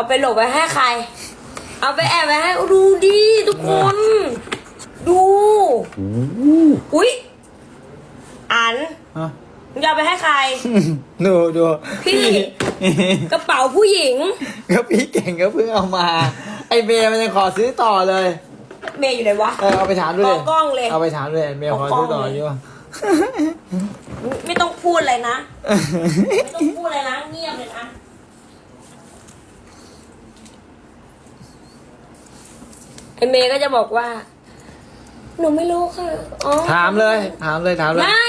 เอาไปหลบไว้ให้ใคร เอาไปแอบไว้ให้ดูดิทุกคน ดู อุ๊ยอันฮะมึงจะเอาไปให้ใคร ดูดูพี่ กระเป๋าผู้หญิง ก็พี่เก่งก็เพิ่งเอามา ไอเมย์มันยังขอซื้อต่อเลยเมย์อยู่ไหนวะ เออเอาไปถามด้วยกล้องเลยเอาไปถามด้วยเมย์ขอซื้อต่ออยู่ป่ะไม่ต้องพูดอะไรนะ ไม่ต้องพูดอะไรนะ เงียบเลยนะ ไอเมย์ก็จะบอกว่า หนูไม่รู้ค่ะอ๋อถามเลย ถามเลยถามเลย ไม่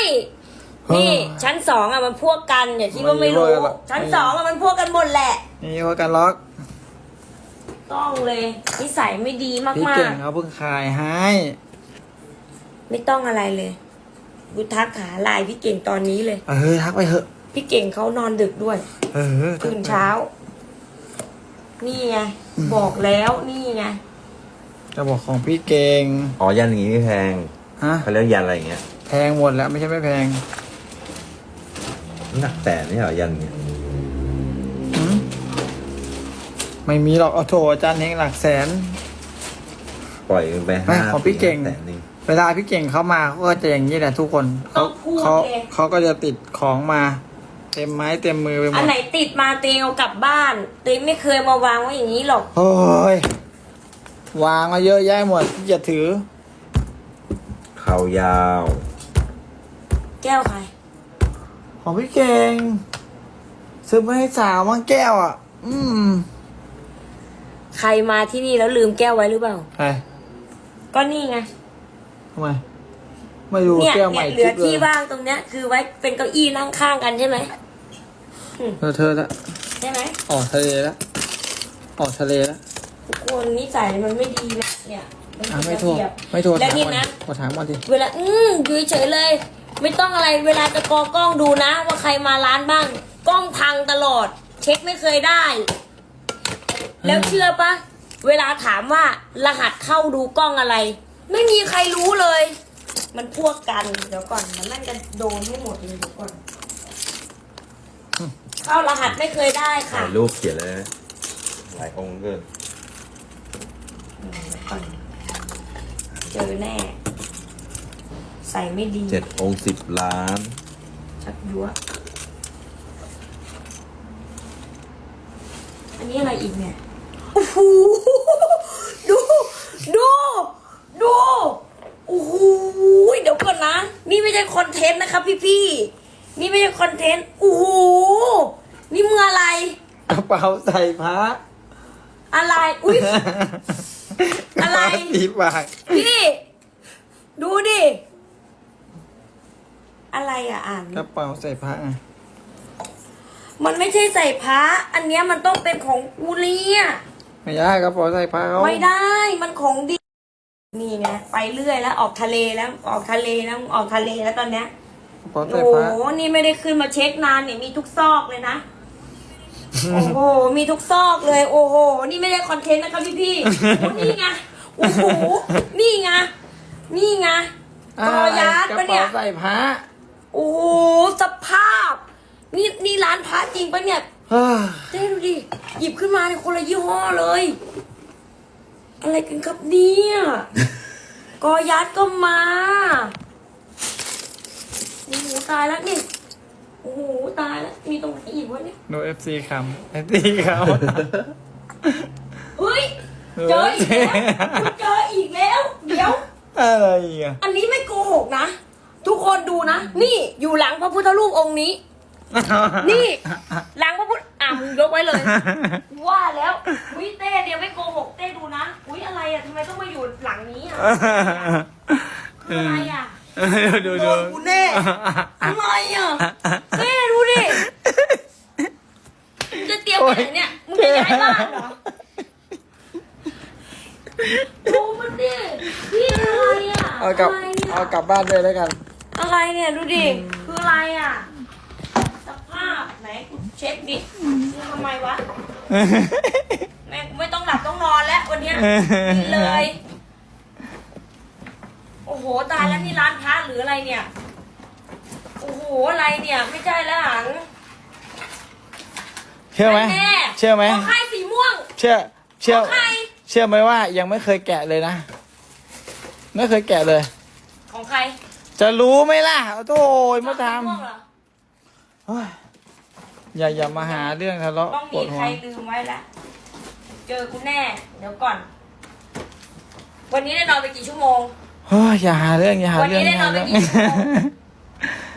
นี่ชั้นสองอะมันพวกกันอย่าคิดว่าไม่รู้ ไม่รู้หรอกชั้นสองอะมันพวกกันหมดแหละ นี่ว่ากันล็อกต้องเลยนิสัยไม่ดีมาพี่กเก่งเขาเพิ่งขายให้ๆ ไม่ต้องอะไรเลยกูทักหาไลน์พี่เก่งตอนนี้เลย เออทักไปเถอะ พี่เก่งเขานอนดึกด้วย เออตื่นเช้า นี่ไง บอกแล้วนี่ไง จะบอกของพี่เก่งอ๋อยันอย่างงี้ไม่แพงฮะเขาเรียกยันอะไรอย่างเงี้ยแพงหมดแล้วไม่ใช่ไม่แพงหนักแสนไม่ใช่เหรอยันอย่างเงี้ยหืมไม่มีหรอกเอาโถอาจารย์เฮงหลักแสน ปล่อยไปไม่ห้าของพี่เก่งแสนหนึงเวลาพี่เก่งเขามาเขาก็จะอย่างนี้แหละทุกคนต้เขาองพูดเขาเอง เขาก็จะติดของมา เต็มไม้เต็มมือไปหมอันดไหนติดมาเตงเอากลับบ้านเตงไม่เคยมาวางไว้อย่างนี้หรอก โอ้ย วางมาเยอะแยะหมดที่จะถือ เขายาว แก้วใครของพี่เก่งซื้อมาให้สาวมั่งแก้วอะ อืมใครมาที่นี่แล้วลืมแก้วไว้หรือเปล่า ใครก็นี่ไงทำไม ไม่รู้เนี่ยแก้วใหม่เนี่ยเหลืทิอพย์เลที่ยว่างตรงเนี้ย คือไว้เป็นเก้าอี้นั่งข้างกันใช่ไหมเธอเธอละใช่ไหมออกทะเลแล้วออกทะเลแล้ว ทุกคนนิสัยมันไม่ดีนะเนี่ยมันอะเป็นไม่ระโทรเบียบ ไม่โทรและถามนี่มันนะ ขอถามมันดิเวลาอืมอยู่เฉยๆเลย ไม่ต้องอะไรเวลาจะกอกล้องดูนะ ว่าใครมาร้านบ้าง กล้องพังตลอด เช็คไม่เคยได้ แล้วเชื่อปะเวลาถามว่ารหัสเข้าดูกล้องอะไร ไม่มีใครรู้เลย มันพวกกันเดี๋ยวก่อนมันน่าจะโดนให้หมดเลยเดี๋ยวก่อน เข้ารหัสไม่เคยได้ค่ะ ถ่ายรูปเขียนเลยนะหลายองค์เกิน ก่อน เจอแน่ ใส่ไม่ดีเจ็ดองค์สิบล้าน ชักยัวอันนี้อะไรอีกเนี่ยโอ้โหดู ดู ดูโอ้โหเดี๋ยวก่อนนะ นี่ไม่ใช่คอนเทนต์นะครับพี่พี่ๆนี่ไม่ใช่คอนเทนต์โอ้โหนี่มึงอะไร กระเป๋าใส่พระอะไร อุ้ย อะไรกเป๋าสีบาทพี่ ดูดิ อะไรอะอ่านกระเป๋าใส่พระไงมันไม่ใช่ใส่พระ อันเนี้ยมันต้องเป็นของกูเลียไม่ได้กระเป๋าใส่พระเขาไม่ได้ มันของดี นี่ไงไปเรื่อยแล้วออกทะเลแล้ว ออกทะเลแล้วออกทะเลแล้วตอนเนี้ยกระเป๋าโอ้ใส่โหพระนี่ไม่ได้ขึ้นมาเช็คนานเนี่ยมีทุกซอกเลยนะ โอ้โห มีทุกซอกเลย โอ้โห นี่ไม่ได้คอนเทนต์นะครับพี่พี่ๆโอ้นี่ไง โอ้โห นี่ไง นี่ไงกอยาร์ดกระปะเนี่เป๋ายใส่พระโอ้โห สภาพ นี่นี่ร้านพระจริงปะเนี่ย เฮ้ยเต้ดูดิ หยิบขึ้นมาในยคนละยี่ห้อเลย อะไรกันครับเนี่ย กอยัดก็มาโอ้โหตายแล้วนี่โอ้โหตายแล้วมีตรงไหนอีกวะเนี่ย โนเอฟซีคำเอฟซีคเฮ้ย เจออีกแล้วคุณเจออีกแล้ว เดี๋ยวำอะไรอะอันนี้ไม่โกหกนะ ทุกคนดูนะ นี่อยู่หลังพระพุทธรูปองค์นี้ นี่หลังพระพุทธอะมึงยกไว้เลย ว่าแล้วอุ้ยเต้เดี๋ยวไม่โกหกเต้ดูนะ อุ้ยอะไรอะทำไมต้องมาอยู่หลังนี้อะคืออะไรอะดูโดดูนกูแน่อะไรอะเต้ดูดิมึงจะเตรียมไปไหนเนี่ยมึงจะย้ายบ้านเหรอดูมันดิพี่อะไรอะ เอากลับ อะไรเนี่ย เอากลับบ้านด้วยแล้วกัน อะไรเนี่ยดูดิ คืออะไรอะ สภาพไหนกูเช็คดินี่ทำไมวะ แม่งกูไม่ต้องหลับต้องนอนแล้ววันเนี้ยกินเลย โอ้โหตายแล้วนี่ร้านพระหรืออะไรเนี่ย โอ้โหอะไรเนี่ยไม่ใช่แล้วหังเชื่อไหมแน่เชื่อไหมขอค่ายสีม่วง เชื่อ เชื่อ ของใคร เชื่อไหมว่ายังไม่เคยแกะเลยนะ ไม่เคยแกะเลย ของใครจะรู้ไหมล่ะโอ้ยมาทม่วงเหรอำเฮ้ยอย่าอย่ามาหาเรื่องทะเลาะต้องปมีวดหัใครวลืมไว้ละเจอกูแน่ เดี๋ยวก่อน วันนี้ได้นอนไปกี่ชั่วโมง เฮ้ยอย่าหาเรื่องอย่าหาเรื่องวันนี้ได้นอนไปย่ากี่หาชั่วโมง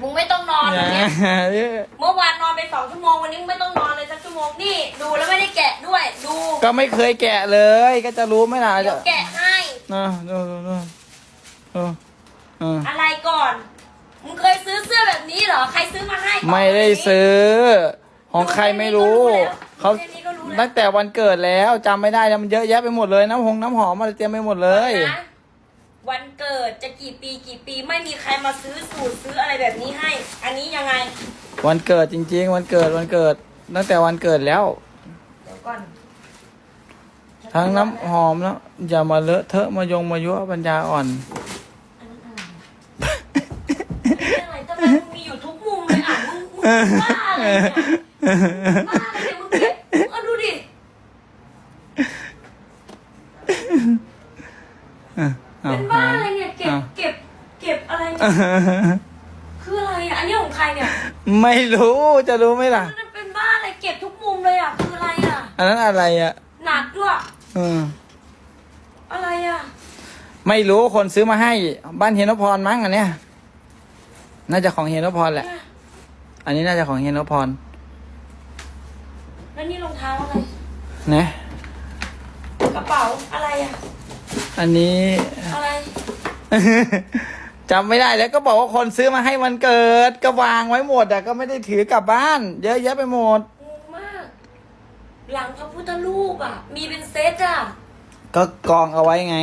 มึงไม่ต้องนอนเรื่วัอนงเนี้ยอย่าหาเรื่องเมื่อวานนอนไปสองชั่วโมงวันนี้ไม่ต้องนอนเลยสักชั่วโมงนี่ ดูแล้วไม่ได้แกะด้วย ดูก็ไม่เคยแกะเลย ก็จะรู้ไหมล่ะเดี๋ยวแกะให้ นะดูดูดูเออ เอออะไรก่อน มึงเคยซื้อเสื้อแบบนี้เหรอ ใครซื้อมาให้ก่อนไม่ได้ซื้อ ของใครไม่รู้ เขาดูแค่นี้ก็รู้แล้วตั้งแต่วันเกิดแล้วจำไม่ได้แล้วมันเยอะแยะไปหมดเลยน้ำหงน้ำหอมอะไรเตรียมไปหมดเลย นะวันเกิดจะกี่ปีกี่ปีไม่มีใครมาซื้อสูตรซื้ออะไรแบบนี้ให้ อันนี้ยังไง วันเกิดจริง ๆ วันเกิดวันเกิด ตั้งแต่วันเกิดแล้ว เดี๋ยวก่อนทั้งน้ำหอมแล้วอย่ามาเลอะเทอะมายงมายั่วปัญญาอ่อน อันนั้นอะไรอันนี้อะไรทำไมึงมีอยู่ทุกมุมเลยอะมึงมึงบ้าอะไรเนี่ยบ้าอะไรเนี่ยมึงเก็บเอาดูดิเป็นบ้าอะไรเนี่ยเก็บเก็บเก็บอะไรเนี่ยคืออะไรอะอันนี้ของใครเนี่ยไม่รู้จะรู้ไหมล่ะ มันเป็นบ้าอะไรเก็บทุกมุมเลยอะคืออะไรอะ อันนั้นอะไรอะหนักด้วยเอออะไรอะ ไม่รู้คนซื้อมาให้ บ้านเฮยนพรมั้งอันเนี้ย น่าจะของเฮยนพรแหละ อันนี้น่าจะของเฮยนพรแล้วนี่รองเท้าอะไรนะ กระเป๋าอะไรอะ อันนี้ อะไร จำไม่ได้แล้วก็บอกว่าคนซื้อมาให้วันเกิด ก็วางไว้หมดอะก็ไม่ได้ถือกลับบ้าน เยอะแยะไปหมด งงมาก หลังพระพุทธรูปอะ มีเป็นเซตอะ ก็กองเอาไว้ไง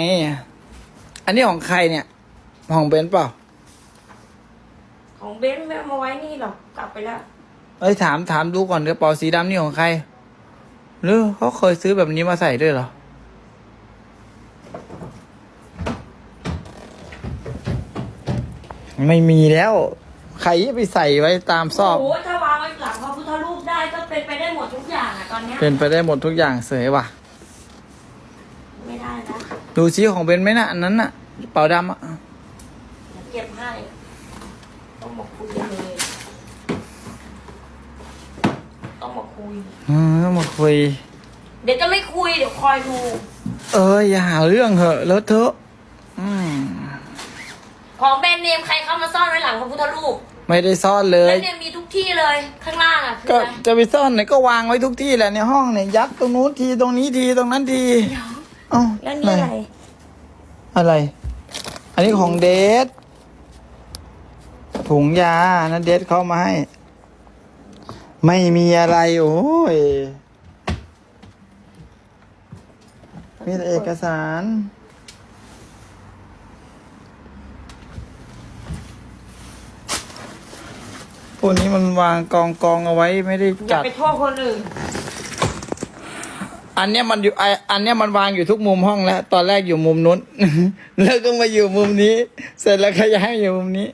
อันนี้ของใครเนี่ย ของเบนซ์เปล่า ของเบนซ์ไม่เอามาไว้นี่หรอกกลับไปแล้ว เอ้ยถามถามดูก่อนกระเป๋าสีดำนี่ของใคร หรือเขาเคยซื้อแบบนี้มาใส่ด้วยเหรอ ไม่มีแล้ว ใครจะไปใส่ไว้ตามซอก โอ้โหถ้าวางไว้หลังพระพุทธรูปได้ก็เป็นไปได้หมดทุกอย่างอะตอนเนี้ยเป็นไปได้หมดทุกอย่างเสยว่ะ ไม่ได้นะดูซิของเบนซ์ไหมนะอันนั้นน่ะกระเป๋าดำอะเดี๋ยวเก็บให้ ต้องมาคุยเลย ต้องมาคุยเออต้องมาคุย เดี๋ยวจะไม่คุยเดี๋ยวคอยดู เอออย่าหาเรื่องเหอะเลอะเทอะอืมของแบรนด์เนมใครเข้ามาซ่อนไว้หลังพระพุทธรูปไม่ได้ซ่อนเลแบรย นด์เนมมีทุกที่เลยข้างล่างอะคือก็อะไรจะไปซ่อนไหนก็วางไว้ทุกที่แหละในห้องเนี่ยยัดตรงนู้นทีตรงนี้ทีตรงนั้นทีเอ้าแล้วนี่อะไรอะไร อันนี้ของเดทถุงยานะเดทเขาเอามาให้ ไม่มีอะไรโอ้ย มีแต่เอกสาร พวกนี้มันวางกองกองเอาไว้ไม่ได้อย่าจัด ไปโทษคนอื่น อันเนี้ยมันอยู่ไออันเนี้ยมันวางอยู่ทุกมุมห้องแล้ว ตอนแรกอยู่มุมนู้น แล้วก็มาอยู่มุมนี้ เสร็จแล้วก็ย้ายมาอยู่มุมนี้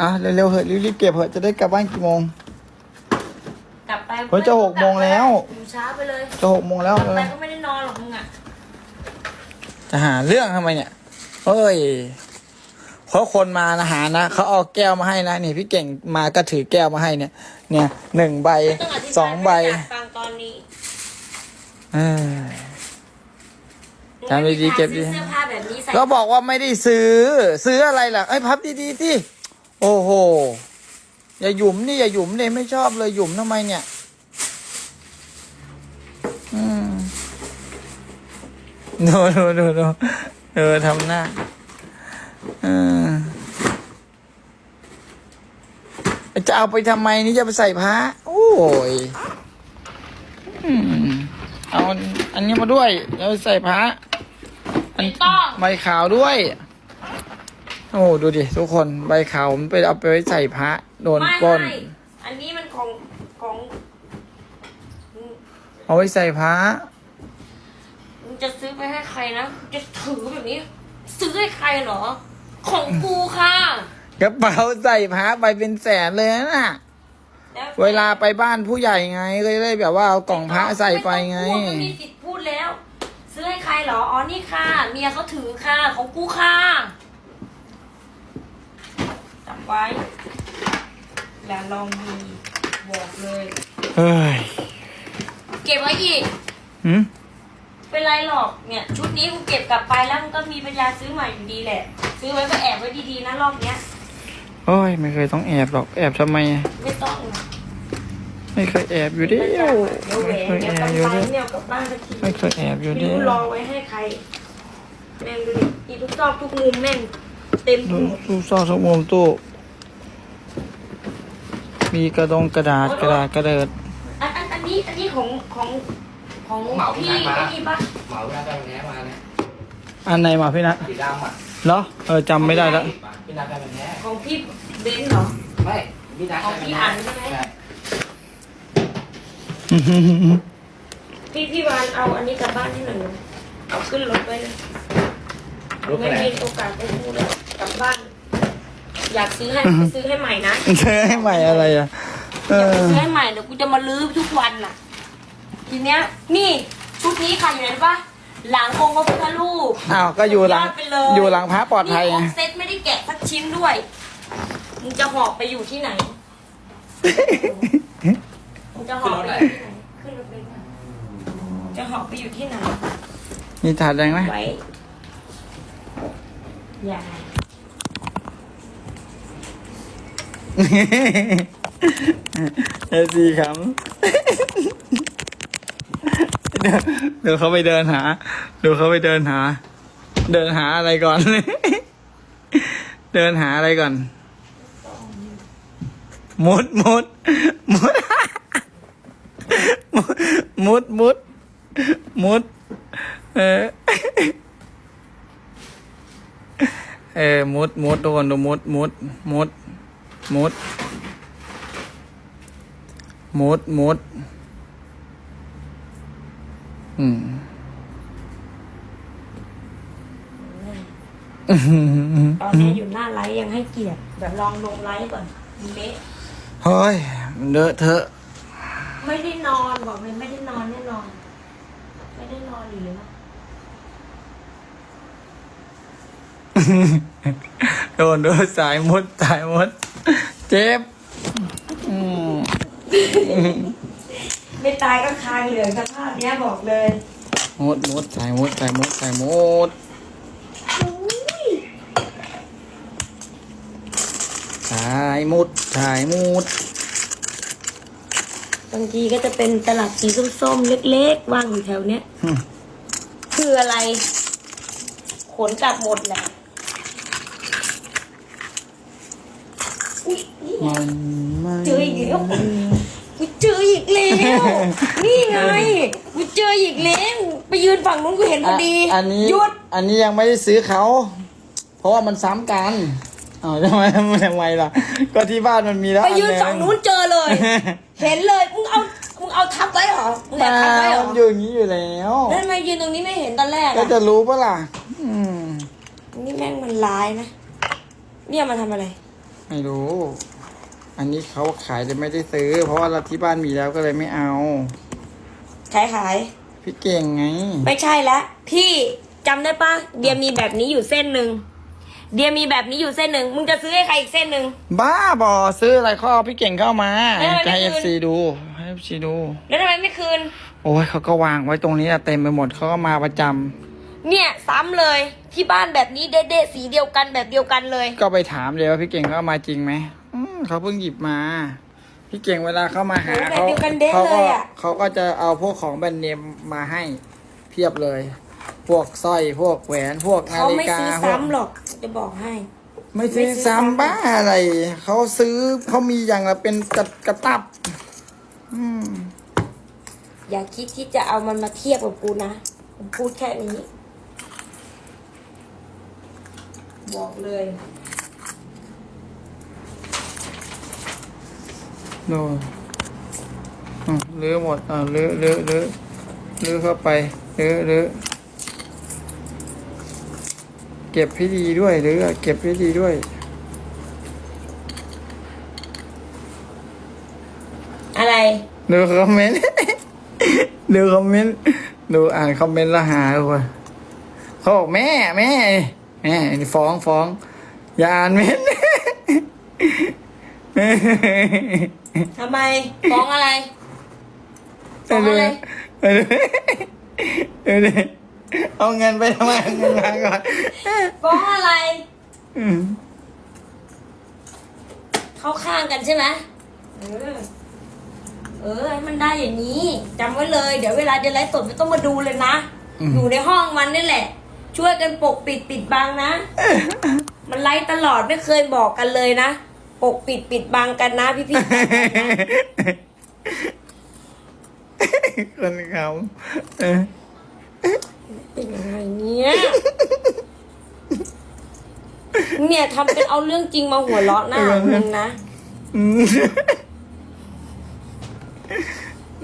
อะเร็วๆเหอะรีบๆเก็บเหอะจะได้กลับบ้านกี่โมง กลับไปเฮ้ยจะหกโมงแล้ว อยู่ช้าไปเลยจะหกโมงแล้วกลับเอไปอก็ไม่ได้นอนหรอกมึงอะจะหาเรื่องทำไมเนี่ยเฮ้ยเพราะคนมานะหานะเขาเอาแก้วมาให้นะนี่พี่เก่งมาก็ถือแก้วมาให้เนี่ย เนี่ยหนึ่งใบไม่ต้องอธิบายสองใบไม่อยากฟังตอนนี้เออจำดีๆเก็บดีซื้อเสื้อผ้าแบบนี้ใส่ก็บอกว่าไม่ได้ซื้อ ซื้ออะไรล่ะไอ้ยพับดีๆที่ โอ้โห อย่าหยุมนี่อย่าหยุมเลยไม่ชอบเลยหยุมทำไมเนี่ย อืมดูดูดูดูเออทำหน้าเออจะเอาไปทำไมนี่จะไปใส่ผ้าโอ้ยอืมเอาอันนี้มาด้วยแล้วใส่ผ้าอันไม่ต้องใบขาวด้วย โอ้ดูดิทุกคนใบขาวมันไปเอาไปไว้ใส่พระโดนไม่ปล้นไม่อันนี้มันของของเอาไว้ใส่พระมึงจะซื้อไปให้ใครนะจะถือแบบนี้ ซื้อให้ใครเหรอ ของกูค่ะกระเป๋าใส่พระไปเป็นแสนเลยนะแล้วเวลาไปบ้านผู้ใหญ่ไงก็จะได้แบบว่าเอากล่องพระใส่ไปไง ม่ต้องพูดมันมีสิทธิ์พูดแล้ว ซื้อให้ใครเหรอ อ๋อนี่ค่ะ เมียเขาถือค่ะ ของกูค่ะจำ ไว้อย่าลองดีบอกเลย เฮ้ยเก็บไว้อีก หืมเป็นไรหรอกเนี่ย ชุดนี้กูเก็บกลับไปแล้วมันก็มีปัญญาซื้อใหม่อยู่ดีแหละ ซื้อไว้ก็แอบไว้ดีๆนะรอบเนี้ย โอ้ย ไม่เคยต้องแอบหรอก แอบทำไม ไม่ต้องนะไม่เคยแอบอยู่เดียวเดี๋ยวแหวไม่นเคยเดี๋ยวแอบกำอยู่เดียวไรเนี่ยเอากลับบ้านสักทีไม่เคยแอบอยู่ไม่เดียรู้วรอไว้ให้ใคร แม่งดูดิอีทุกซอกทุกมุมแม่งเต็มดูหมดตู้ซ่อนทุกมุมตู้ มีกระดงกระดาษกระดาษกระเดิดอันอันอันนี้อันนี้ของของของเหมาพี่พี่นัทมา ไอ้นี่ปะเหมาพี่นัทได้วันนี้มาเนี่ยอันไหนมาพี่นัทสีดำอะเหรอเออจำไม่ได้แล้วพี่นัทได้วันนี้ของพี่เบนซ์เหรอ ไม่พี่นัทของพี่อันใช่ไหม ใช่พี่พี่วานเอาอันนี้กลับบ้านที่หนึ่งเอาขึ้นรถไว้เลยรู้ไม่แค่ไหนมีโอกาสได้พูดแล้วกลับบ้าน อยากซื้อให้ไปซื้อให้ใหม่นะซื้อให้ใหม่อะไรอะเออยากไปอซื้อให้ใหม่เดี๋ยวกูจะมาลื้อทุกวันน่ะ ทีเนี้ยนี่ชุดนี้ค่ะอยู่ไหนรู้ปะหลังองค์พระพุทธรูป อ้าวก็อยู่หลังดไปเลยอยู่หลังพระปลอดภัยนี่ไง ครบเซ็ตไม่ได้แกะสักชิ้นด้วย มึงจะหอบไปอยู่ที่ไหน มึงจะหอบไปอยู่ที่ไหนขึ้นรถไปค่ะจะหอบไปอยู่ที่ไหน มีถาดแดงไหมไว้ อย่า เอซีขำเดี๋ยวเดี๋ยวเขาไปเดินหาเดี๋ยวเขาไปเดินหา เดินหาอะไรก่อน เดินหาอะไรก่อนมุดมุดมุดมุดมุดมุด เออ เออมุดมุดทุกคนดูมุดมุดมุด มุดมุดมุดอืมตอนนี้อยู่หน้าไลฟ์ยังให้เกียรติเดี๋ยวลองลงไลฟ์ก่อนเละเฮ้ยมันเลอะเทอะ ไม่ได้นอนบอกเลยไม่ได้นอนแน่นอน ไม่ได้นอนหรือนะโดนโดนสายมุดสายมุด เจ็บอืมไม่ตายก็คางเหลืองสภาพเนี้ยบอกเลยมุดมุดสายมุดสายมุดสายมุดสายมุดสายมุดบางทีก็จะเป็นตลับสีส้มๆ เล็กๆ ว่างอยู่แถวเนี้ยอืมคืออะไร ขนกลับหมดแหละอุ๊ยนี่ไง มันไม่เจออีกแล้วกูเจออีกแล้ว นี่ไงกูเจออีกแล้วไปยืนฝั่งนู้นกูเห็นพอดีะอันนี้หยุดอันนี้ยังไม่ได้ซื้อเขา เพราะว่ามันซ้ำกันอ้าวทำไมทำไมล่ะ ก็ที่บ้านมันมีแล้วไปยืนอัหฝั่งนู้นเจอเลย เห็นเลยมึงเอามึงเอาทับไว้เหรอมึงแอบทับไว้เหรอมันอยู่อย่างนี้อยู่แล้วแล้วทำไมยืนตรงนี้ไม่เห็นตอนแรกก็อะจะรู้ปะล่ะอืมนี่แม่งมันร้ายนะเนี่ยมาทำอะไร ไม่รู้ อันนี้เขาขายแต่ไม่ได้ซื้อ เพราะว่าเราที่บ้านมีแล้วก็เลยไม่เอา ขายขาย พี่เก่งไง ไม่ใช่แล้วพี่จำได้ปะเดียมีแบบนี้อยู่เส้นหนึ่งเดียมีแบบนี้อยู่เส้นหนึ่งมึงจะซื้อให้ใครอีกเส้นหนึ่ง บ้าบอซื้ออะไรข้อพี่เก่งเข้ามาแล้วทำไมไม่ให้เอคืฟนซีดูให้เอฟซีดู แล้วทำไมไม่คืน โอ้ยเขาก็วางไว้ตรงนี้อะเต็มไปหมดเขาก็มาประจำเนี่ยซ้ำเลยที่บ้านแบบนี้เด็ดๆสีเดียวกันแบบเดียวกันเลย ก็ไปถามเลยว่าพี่เก่งเขาเอามาจริงไหม อืมเขาเพิ่งหยิบมา พี่เก่งเวลาเข้ามาหาโอ้ยแบบเขาเดียวกันเด๊ะเขาเลก็ยอะ เขาก็จะเอาพวกของแบรนด์เนมมาให้เพียบเลย พวกสร้อยพวกแหวนพวกนาเขาฬิไม่กาซื้อพวก ซ้ำหรอกจะบอกให้ ไม่ซื้อไม่ซื้อซ้ำ ซ้ำบ้าอะไร เขาซื้อเขามีอย่างละเป็นกระกระตับ อืม อย่าคิดที่จะเอามันมาเทียบกับกูนะผมพูดแค่นี้ บอกเลย โน่นอืมลื้อหมดอ่าลื้อลื้อลื้อลื้อเข้าไปลื้อลื้อเก็บให้ดีด้วยลื้อเก็บให้ดีด้วยมอะไรดูคอมเมนต์ ดูคอมเมนต์ ดูอ่านคอมเมนต์แล้วหาเลยเขาบอกแม่แม่แม่นี่ฟ้องฟ้องอย่าอ่านเมนต์ ทำไมฟ้องอะไรฟ้องอะไรเออเออเอาเงินไปทำไมเอาเงินมาก่อนฟ้องอะไร อืมเข้าข้างกันใช่ไหมเออ เออให้มันได้อย่างนี้จำไว้เลย เดี๋ยวเวลาจะไลฟ์สดไม่ต้องมาดูเลยนะ อยู่ในห้องมันนี่แหละ ช่วยกันปกปิดปิดบังนะ มันไลฟ์ตลอดไม่เคยบอกกันเลยนะ ปกปิดปิดบังกันนะพี่พี่คนเขาเออเป็นยังไงเนี่ยเนี่ยทำเป็นเอาเรื่องจริงมาหัวเราะหน้ามึงนะอืม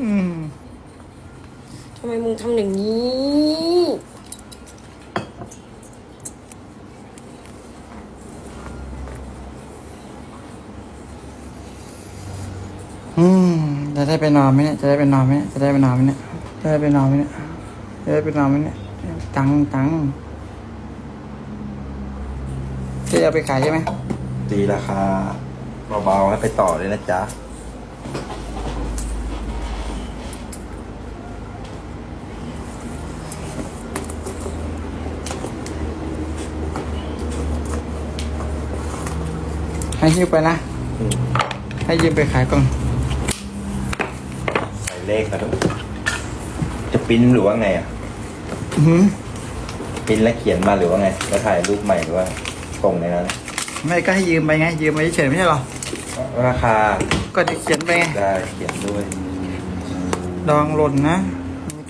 อืมทำไมมึงทำอย่างนี้ อืมจะได้ไปนอนไหมเนี่ย จะได้ไปนอนไหมเนี่ย จะได้ไปนอนไหมเนี่ย จะได้ไปนอนไหมเนี่ย จะได้ไปนอนไหมเนี่ย ตังค์ตังค์ที่เอาไปขายใช่ไหม ตีราคาเบาๆให้ไปต่อเลยนะจ๊ะ ให้ยืมไปนะอืมให้ยืมไปขายก่อนใส่ เลขมาดูจะปริ้นหรือว่าไงอะอื้อหือปริ้นแล้วเขียนมาหรือว่าไงแล้วถ่ายรูปใหม่หรือว่าส่งในนั้นไม่ก็ให้ยืมไปไง ยืมไปเฉยๆไม่ใช่หรอ ราคาก็จะเขียนไปไง ได้เขียนด้วยดองหล่นนะ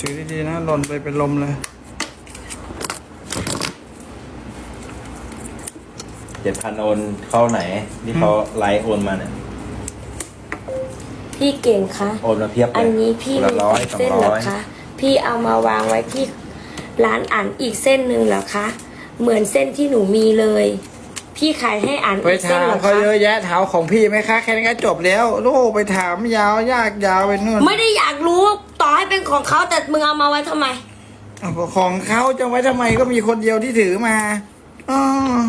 ถือดีๆนะ หล่นไปเป็นลมเลย เจ็ดพันโอนเข้าไหนที่เขาไลน์โอนมาเนี่ย พี่เก่งคะโอนมาเพียบเลยอันนี้พี่คนละร้อยมีสองเส้นเหรร้ออยคะพี่เอามาวางไว้ที่ร้านอ่านอีกเส้นหนึ่งเหรอคะเหมือนเส้นที่หนูมีเลย พี่ขายให้อ่านไปอีกเส้นถามเหรอเขาคะเยอะแยะถามของพี่ไหมคะ แค่นี้ก็จบแล้วโลูกไปถามยาวยากยาวไปนู่นไม่ได้อยากรู้ต่อให้เป็นของเขาแต่มึงเอามาไว้ทำไมเอาของเขาจะไว้ทำไมก็มีคนเดียวที่ถือมาอ๋อ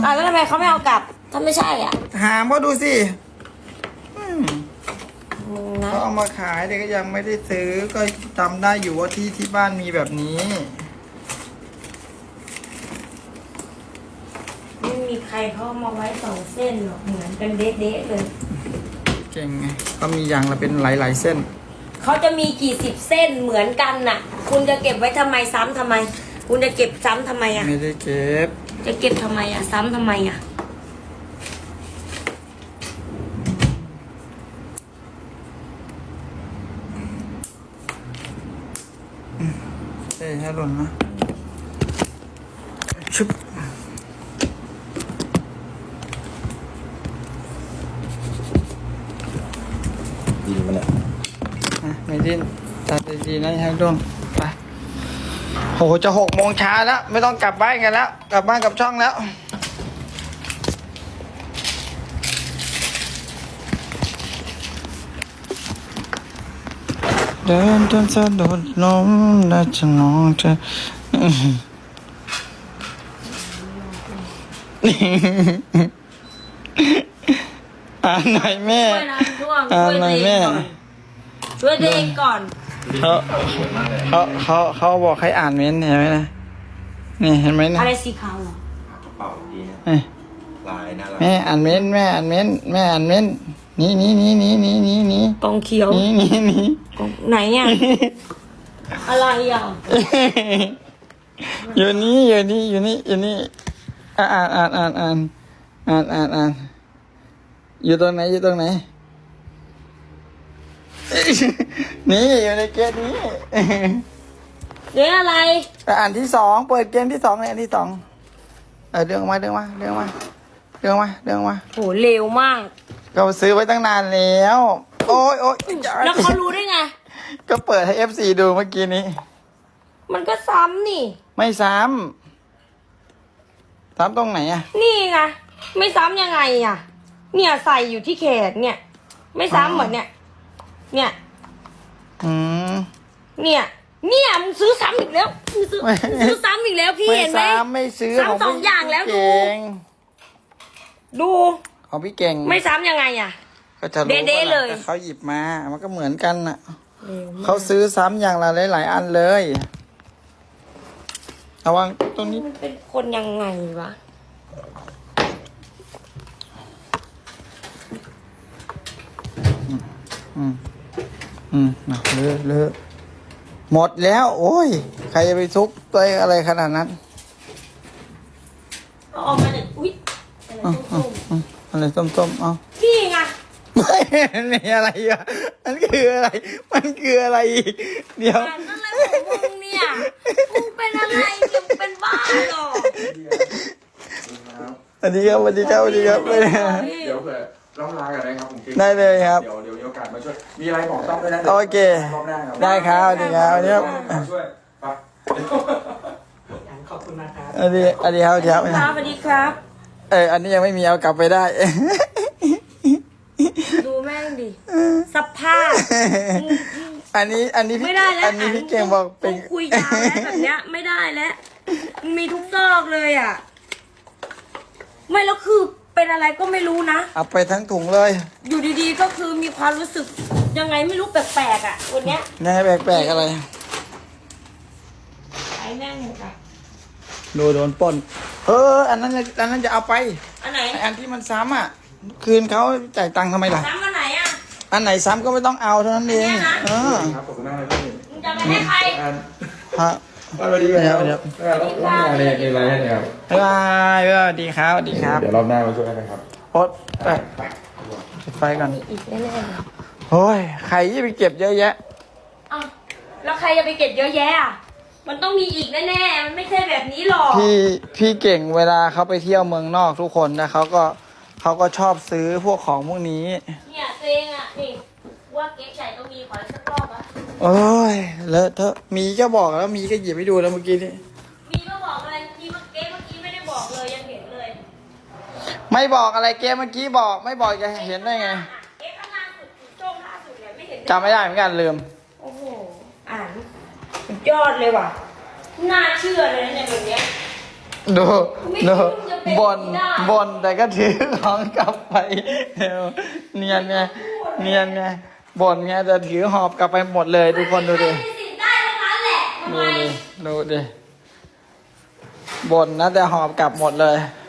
อะแล้วทำไมเขาไม่เอากลับถ้าไม่ใช่อะถามเขาดูสิอืมมึง นะเขาเอามาขายแต่ก็ยังไม่ได้ซื้อก็จำได้อยู่ว่าที่ที่บ้านมีแบบนี้ ไม่มีใครเขาเอามาไว้สองเส้นหรอกเหมือนกันเด๊ะๆเลย เก่งไงก็มีอย่างละเป็นหลายๆเส้น เขาจะมีกี่สิบเส้นเหมือนกันน่ะ คุณจะเก็บไว้ทำไมซ้ำทำไม คุณจะเก็บซ้ำทำไมอะ ไม่ได้เก็บ จะเก็บทำไมอะ ซ้ำทำไมอะ เอ้ยให้หล่นนะชุบดีมันเนี่ยอะไม่ดิ้นตัดดีๆนะให้ร่วงไปโหจะหกโมงเช้าแล้ว ไม่ต้องกลับบ้านกันแล้ว กลับบ้านกับช่องแล้ว ดินจนสะดุดล้มและจะมองเธออื้อหืออ่านหน่อยแม่ ช่วยน้ำท่วมอ่าช่วยหน่ตัวอยเองแม่ก่อนช่วยตัวเองก่อน เขาเขาเขาเขาบอกให้อ่านเม้นต์เห็นไหมนะนี่เห็นไหมนะอะไรสีขาวเหรอ กระเป๋าดีนะเอ้ยลายน่ารักแม่อ่านเม้นต์แม่อ่านเม้นต์แม่อ่านเม้นต์ นี่นี่นี่นี่นี่นี่นี่กองเขียวนี่นี่นี่กองไหนอะ อะไรอะ อยู่นี่อยู่นี่อยู่นี่อยู่นี่อ่านอ่านอ่านอ่านอ่านอ่านอ่านอยู่ตรงไหนอยู่ตรงไหนนี่อยู่ในเกมนี้เดี๋ยวอะไรอ่านที่สองเปิดเกมที่สองเลยอันที่สองเออเรื่องมาเรื่องมาเรื่องมาเรื่องมาเรื่องมาโหเร็วมาก ก็ซื้อไว้ตั้งนานแล้ว โอ้ยโอ้ยอย่าแล้วเขารู้ได้ไง ก็เปิดให้เอฟซีดูเมื่อกี้นี้ มันก็ซ้ำนี่ ไม่ซ้ำซ้ำตรงไหนอะนี่ไงไม่ซ้ำยังไงอะเนี่ยใส่อยู่ที่แขนเนี่ย ไม่ซ้ำเหมือนเนี่ย เนี่ยอืมเนี่ย เนี่ยมึงซื้อซ้ำอีกแล้วมึงซื้อไม่มึงซื้อซ้ำอีกแล้วพี่ไม่เห็นไหมซ้ำไม่ซื้อซ้ำของสองพี่อย่างแล้วดูเก่งดู ของพี่เก่งไม่ซ้ำยังไงอะ ก็จะรู้เด๊ะๆเลย ว่าเขาหยิบมา มันก็เหมือนกันน่ะเขาซื้อซ้ำอย่างละหลายๆอันเลยระวังตรงนี้ มันเป็นคนยังไงวะ อืม อืมน่ะเลอะเลอะหมดแล้ว โอ้ย ใครจะไปซุกตัวอะไรขนาดนั้น เอาออกมาเนี่ยอุ้ยอะไรอะอะส้มอะ อะไรส้มๆ เอาๆนี่ไงไม่นี่อะไรอะมันคืออะไร มันคืออะไรอีกเดี๋ยว อ่านอะไรของมึงเนี่ยมึงเป็นอะไรเนี่ยมึงเป็นบ้าเหรอสวัสดีครับสวัสดีครับสวัสดีครับเดี๋ยวเผื่อต้องลากันนะครับผมได้เลยครับเดี๋ยวเดี๋ยวมีโอกาสมาช่วย มีอะไรบอกต้องด้วยนะโอเค รอบหน้าครับได้ครับสวัสดีครับสวัสดีครับมาช่วยไป ขอบคุณมากครับ สวัสดีสวัสดีครับสวัสดีครับครับสวัสดีครับ เอออันนี้ยังไม่มีเอากลับไปได้ ดูแม่งดิสภาพอันนี้อันนี้พี่ไม่ได้แล้วอันนี้พี่เก่งบอกเป็นมึงคุยยาวแล้วแบบเนี้ย ไม่ได้แล้วมึงมีทุกซอกเลยอะ ไม่แล้วคือเป็นอะไรก็ไม่รู้นะ เอาไปทั้งถุงเลยอยู่ดีๆก็คือมีความรู้สึกยังไงไม่รู้แปลกๆอะวันเนี้ยนี่ให้แปลกๆอะไร ไอ้แม่งหมดอะดูโดนปล้น เออ อันนั้นอันนั้นจะเอาไปอันไหนไอ้อันที่มันซ้ำอะ คืนเขาจ่ายตังค์ทำไมล่ะน้ำอันไหนอะ อันไหนซ้ำก็ไม่ต้องเอาเท่านั้นเองเนี่ยนะเออครับขอบคุณมากเลยพี่มึงจะไปให้ใครอันฮะ สวัสดีครับเดี๋ยวรอบหน้าในในไลน์ให้นะครับบ๊ายบายสวัสดีครับสวัสดีครับเดี๋ยวรอบหน้ามาช่วยกันครับโอ๊ตไปปิดไฟก่อนอีกแน่ๆเลยโอ้ยใครที่ไปเก็บเยอะแยะอ้าวแล้วใครจะไปเก็บเยอะแยะอะ มันต้องมีอีกแน่ๆ มันไม่ใช่แบบนี้หรอก พี่พี่เก่งเวลาเขาไปเที่ยวเมืองนอกทุกคนนะเขาก็เขาก็ชอบซื้อพวกของพวกนี้ เนี่ยตัวเองอะ นี่ว่าเก๊กใหญ่ต้องมีขอสักรอบอะ โอ้ยเลอะเทอะมีก็บอกแล้วมีก็หยิบให้ดูแล้วเมื่อกี้นี่มีก็บอกอะไรมีเมื่อเก๊กเมื่อกี้ไม่ได้บอกเลยยังเห็นเลยไม่บอกอะไรเกมเมื่อกี้บอก ไม่บอกจะเห็นได้ไง เก๊กข้างล่างสุดช่วงล่าสุดเนี่ยไม่เห็นจำไม่ได้เหมือนกันลืม โอ้โหอ่านสุด ยอดเลยว่ะ น่าเชื่อเลยนะเนี่ยแบบเนี้ย ดูไม่ดูคิดว่าจะเป็นบนอย่างนี้ได้ บนแต่ก็ถือของกลับไปเดี๋ยวเนียนไงเนียนไงบนไงจะถือหอบกลับไปหมดเลยทุกคนดูดิใครมีสิทธิ์ได้ทั้งนั้นแหละทำดูไมดิดูดิบนนะแต่หอบกลับหมดเลยท